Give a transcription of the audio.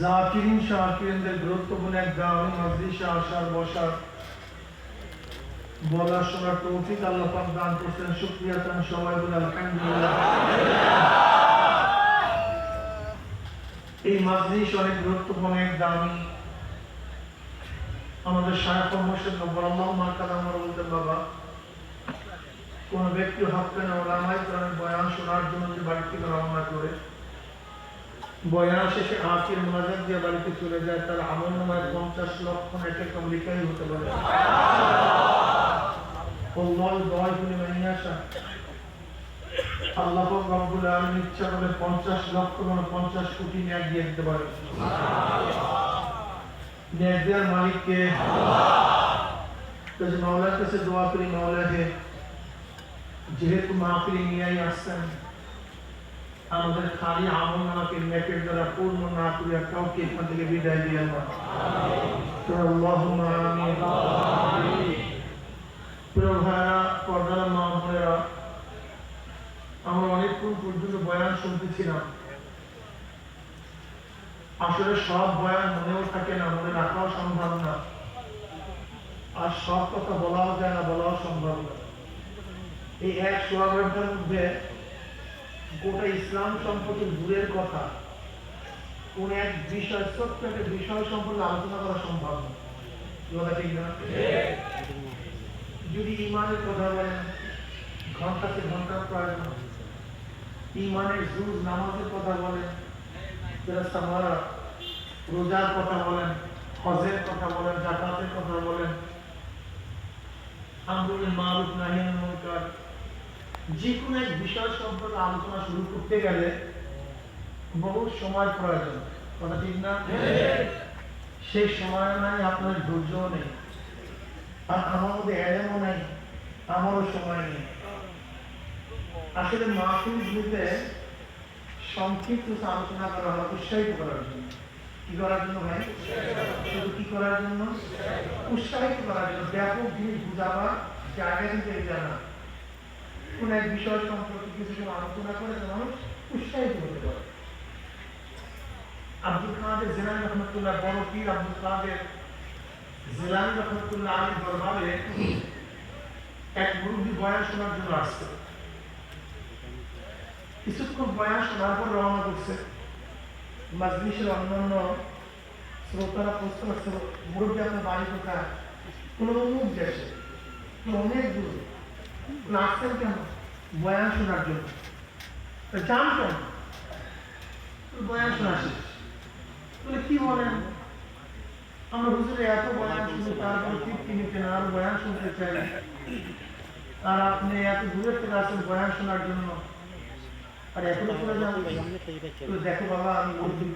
জাকিরিন শাকিরিনদের গুরুত্বপূর্ণ এক দামি মজলিসে আসার বসার বলা শোনার তৌফিক আল্লাহ পাক দান করছেন শুকরিয়া তান সবাই বলে আলহামদুলিল্লাহ এই মজলিস অনেক গুরুত্বপূর্ণ এক দামি আমাদের সারাফ মোর্শেদ নব্বর আল্লাহ মার্কাদ আমার বলতেন বাবা কোন ব্যক্তি হকেন ওলামাই কোরআন বয়ান শোনার জন্য যদি বাড়ি থেকে রওনা করে বয়ান শেষে আঁচির মোনাজাত দিয়ে বাড়িতে চলে যায়, তার আমল নামায় পঞ্চাশ লক্ষ একটা কমলিকাই হতে পারে। আল্লাহ রব্বুল আলম ইচ্ছা মানে কাছে দোয়া করি যেহেতু মাহফিল নিয়েই আসছেন আমাদের খালি আমল নেকের দ্বারা পূর্ণ না করিয়া কাউকে এখান থেকে বিদায় দিয়ে আমরা আসলে সব বয়ান মনেও থাকে না আর সব কথা বলাও যায় না, বলাও সম্ভব না। এই এক সোয়া মধ্যে গোটা ইসলাম সম্পর্কে দূরের কথা। কোন এক বিষয়, ছোট্ট একটা বিষয় সম্পর্কে আলোচনা করা সম্ভব যদি ইমানের কথা বলেন প্রয়োজন ইমানের জুজ নামাজের কথা বলেন রোজার কথা বলেন, হজের কথা বলেন, জাকাতের কথা বলেন আমরুল মারুফ নাহিয়ান যে কোনো এক বিষয় সম্পর্কে আলোচনা শুরু করতে গেলে বহু সময় প্রয়োজন। কথা ঠিক না? সেই সময় নাই, আপনার ধৈর্যও নেই। আমার মধ্যে নাই, আমারও সময় নেই। আসলে মাহফিল গ্রুপে সংক্ষিপ্ত আলোচনা করা হয় উৎসাহিত করার জন্য। কি করার জন্য ভাই? শুধু কি করার জন্য? উৎসাহিত করার জন্য। ব্যাপক জিনিস বুঝাবার জায়গা কিন্তু কোন এক বিষয় সম্পর্কে কিছু আলোচনা করে মানুষ উৎসাহিত হতে পারে। আব্দুল কাদের জেনারেল রহমতুল্লাহ বড় পীর আব্দুল জিলানি রহমতুল্লাহ আলীর দরবারে এক মুরব্বী বয়ান শোনার জন্য আসছে। কিছুক্ষণ বয়ান শোনার পর রওনা করছে। মাজলিসের অন্যান্য শ্রোতারা প্রশ্ন করছে মুরব্বী আপনার বাড়ি কোথায়? কোনো অনেক দূর। আসছেন কেন বয়ান শোনার জন্য তা যান কেন বয়ান শোনা শেষ বলে কি বলেন আমরা হুজুরে এত বয়ান শুনি তারপর তৃপ্তি নিতে না আরও বয়ান শুনতে চাই আর আপনি এত দূরে থেকে আসেন বয়ান শোনার জন্য আর এখনও চলে যান তো দেখো বাবা আমি বলছি